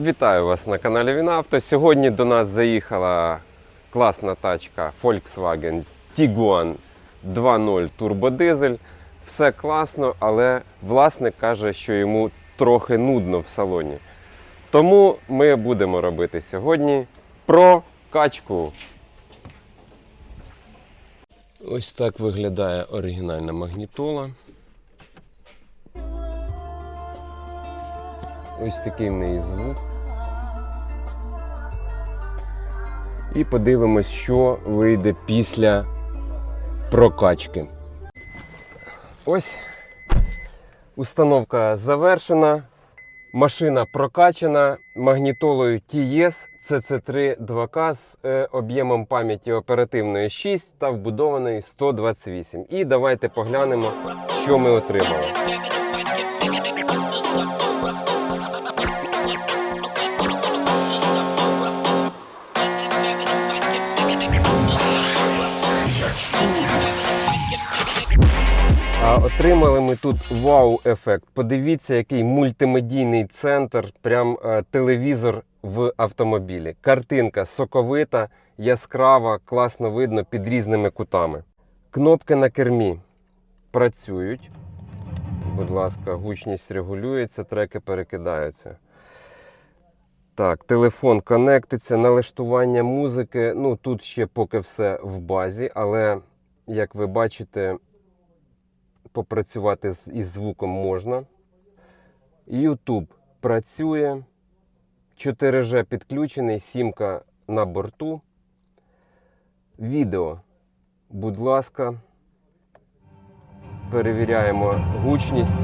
Вітаю вас на каналі Вінавто. Сьогодні до нас заїхала класна тачка Volkswagen Tiguan 2.0 турбодизель. Все класно, але власник каже, що йому трохи нудно в салоні. Тому ми будемо робити сьогодні прокачку. Ось так виглядає оригінальна магнітола. Ось такий в неї звук. І подивимось, що вийде після прокачки. Ось установка завершена. Машина прокачана магнітолою TS CC3 2К з е, об'ємом пам'яті оперативної 6 та вбудованої 128. І давайте поглянемо, що ми отримали. А отримали ми тут вау-ефект. Подивіться, який мультимедійний центр, прям е, телевізор в автомобілі. Картинка соковита, яскрава, класно видно під різними кутами. Кнопки на кермі працюють. Будь ласка, гучність регулюється, треки перекидаються. Так, телефон конектиться, налаштування музики. Ну, тут ще поки все в базі, але як ви бачите, попрацювати із звуком можна. YouTube працює. 4G підключений, сімка на борту. Відео, будь ласка, перевіряємо гучність.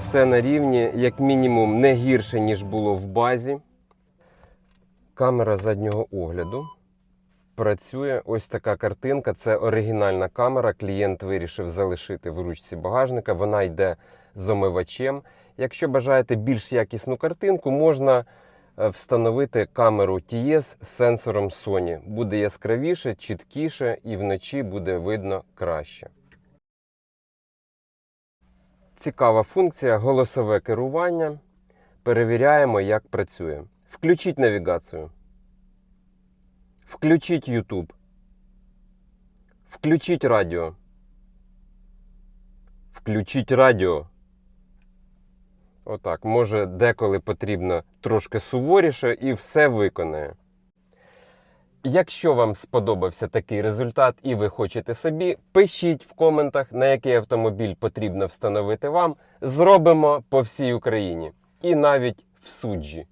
Все на рівні, як мінімум, не гірше, ніж було в базі. Камера заднього огляду працює. Ось така картинка. Це оригінальна камера. Клієнт вирішив залишити в ручці багажника. Вона йде з омивачем. Якщо бажаєте більш якісну картинку, можна е, встановити камеру TS з сенсором Sony. Буде яскравіше, чіткіше і вночі буде видно краще. Цікава функція голосове керування. Перевіряємо, як працює. Включіть навігацію. Включіть YouTube. Включіть радіо. Включіть радіо. Отак. Може, деколи потрібно трошки суворіше і все виконає. Якщо вам сподобався такий результат і ви хочете собі, пишіть в коментах, на який автомобіль потрібно встановити вам. Зробимо по всій Україні і навіть в суджі.